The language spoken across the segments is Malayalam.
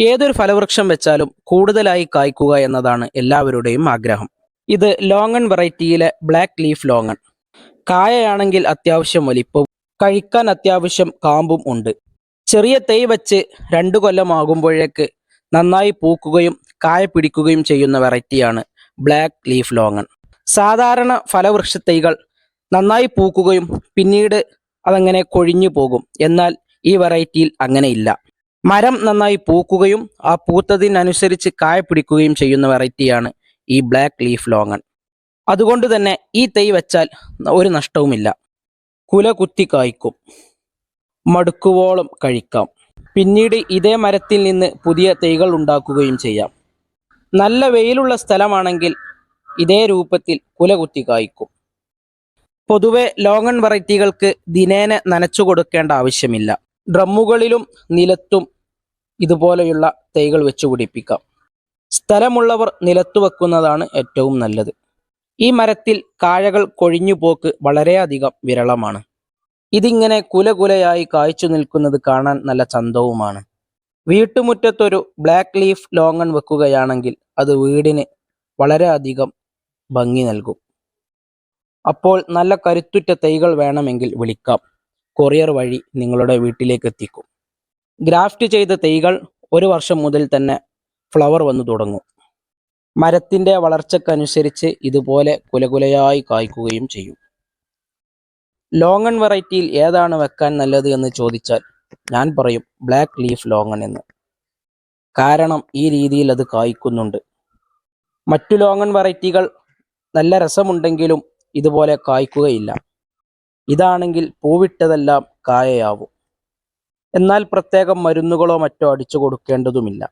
ഏതൊരു ഫലവൃക്ഷം വെച്ചാലും കൂടുതലായി കായ്ക്കുക എന്നതാണ് എല്ലാവരുടെയും ആഗ്രഹം. ഇത് ലോങ്ങൺ വെറൈറ്റിയിലെ ബ്ലാക്ക് ലീഫ് ലോങ്ങൺ. കായയാണെങ്കിൽ അത്യാവശ്യം വലിപ്പവും കഴിക്കാൻ അത്യാവശ്യം കാമ്പും ഉണ്ട്. ചെറിയ തൈ വച്ച് രണ്ടു കൊല്ലമാകുമ്പോഴേക്ക് നന്നായി പൂക്കുകയും കായ പിടിക്കുകയും ചെയ്യുന്ന വെറൈറ്റിയാണ് ബ്ലാക്ക് ലീഫ് ലോങ്ങൺ. സാധാരണ ഫലവൃക്ഷ തൈകൾ നന്നായി പൂക്കുകയും പിന്നീട് അതങ്ങനെ കൊഴിഞ്ഞു പോകും. എന്നാൽ ഈ വെറൈറ്റിയിൽ അങ്ങനെയില്ല മരം നന്നായി പൂക്കുകയും ആ പൂത്തതിനനുസരിച്ച് കായ പിടിക്കുകയും ചെയ്യുന്ന വെറൈറ്റിയാണ് ഈ ബ്ലാക്ക് ലീഫ് ലോങ്ങൺ അതുകൊണ്ട് തന്നെ ഈ തൈ വെച്ചാൽ ഒരു നഷ്ടവുമില്ല. കുല കുത്തി കായ്ക്കും. മടുക്കുവോളം കഴിക്കാം. പിന്നീട് ഇതേ മരത്തിൽ നിന്ന് പുതിയ തൈകൾ ഉണ്ടാക്കുകയും ചെയ്യാം. നല്ല വെയിലുള്ള സ്ഥലമാണെങ്കിൽ ഇതേ രൂപത്തിൽ കുല കുത്തി കായ്ക്കും. പൊതുവെ ലോങ്ങൺ വെറൈറ്റികൾക്ക് ദിനേന നനച്ചു കൊടുക്കേണ്ട ആവശ്യമില്ല. ഡ്രമ്മുകളിലും നിലത്തും ഇതുപോലെയുള്ള തൈകൾ വെച്ച് പിടിപ്പിക്കാം. സ്ഥലമുള്ളവർ നിലത്തു വെക്കുന്നതാണ് ഏറ്റവും നല്ലത്. ഈ മരത്തിൽ കായകൾ കൊഴിഞ്ഞുപോക്ക് വളരെയധികം വിരളമാണ്. ഇതിങ്ങനെ കുലകുലയായി കായ്ച്ചു നിൽക്കുന്നത് കാണാൻ നല്ല ചന്തവുമാണ്. വീട്ടുമുറ്റത്തൊരു ബ്ലാക്ക് ലീഫ് ലോങ്ങൺ വെക്കുകയാണെങ്കിൽ അത് വീടിന് വളരെയധികം ഭംഗി നൽകും. അപ്പോൾ നല്ല കരുത്തുറ്റ തൈകൾ വേണമെങ്കിൽ വിളിക്കാം. കൊറിയർ വഴി നിങ്ങളുടെ വീട്ടിലേക്ക് എത്തിക്കും. ഗ്രാഫ്റ്റ് ചെയ്ത തൈകൾ ഒരു വർഷം മുതൽ തന്നെ ഫ്ലവർ വന്നു തുടങ്ങും. മരത്തിന്റെ വളർച്ചക്കനുസരിച്ച് ഇതുപോലെ കുലകുലയായി കായ്ക്കുകയും ചെയ്യും. ലോങ്ങൺ വെറൈറ്റിയിൽ ഏതാണ് വെക്കാൻ നല്ലത് എന്ന് ചോദിച്ചാൽ ഞാൻ പറയും ബ്ലാക്ക് ലീഫ് ലോങ്ങൺ എന്ന്. കാരണം ഈ രീതിയിൽ അത് കായ്ക്കുന്നുണ്ട്. മറ്റു ലോങ്ങൺ വെറൈറ്റികൾ നല്ല രസമുണ്ടെങ്കിലും ഇതുപോലെ കായ്ക്കുകയില്ല. ഇതാണെങ്കിൽ പൂവിട്ടതെല്ലാം കായയാവും. എന്നാൽ പ്രത്യേകം മരുന്നുകളോ മറ്റോ അടിച്ചു കൊടുക്കേണ്ടതുമില്ല.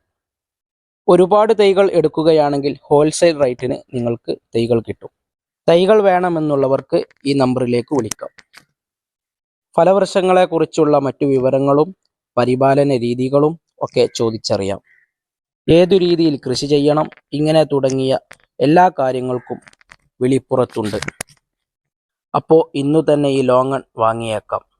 ഒരുപാട് തൈകൾ എടുക്കുകയാണെങ്കിൽ ഹോൾസെയിൽ റേറ്റിന് നിങ്ങൾക്ക് തൈകൾ കിട്ടും. തൈകൾ വേണമെന്നുള്ളവർക്ക് ഈ നമ്പറിലേക്ക് വിളിക്കാം. ഫലവൃക്ഷങ്ങളെക്കുറിച്ചുള്ള മറ്റു വിവരങ്ങളും പരിപാലന രീതികളും ഒക്കെ ചോദിച്ചറിയാം. ഏതു രീതിയിൽ കൃഷി ചെയ്യണം ഇങ്ങനെ തുടങ്ങിയ എല്ലാ കാര്യങ്ങൾക്കും വിളിപ്പുറത്തുണ്ട്. അപ്പോൾ ഇന്നു തന്നെ ഈ ലോങ്ങൺ വാങ്ങിയേക്കാം.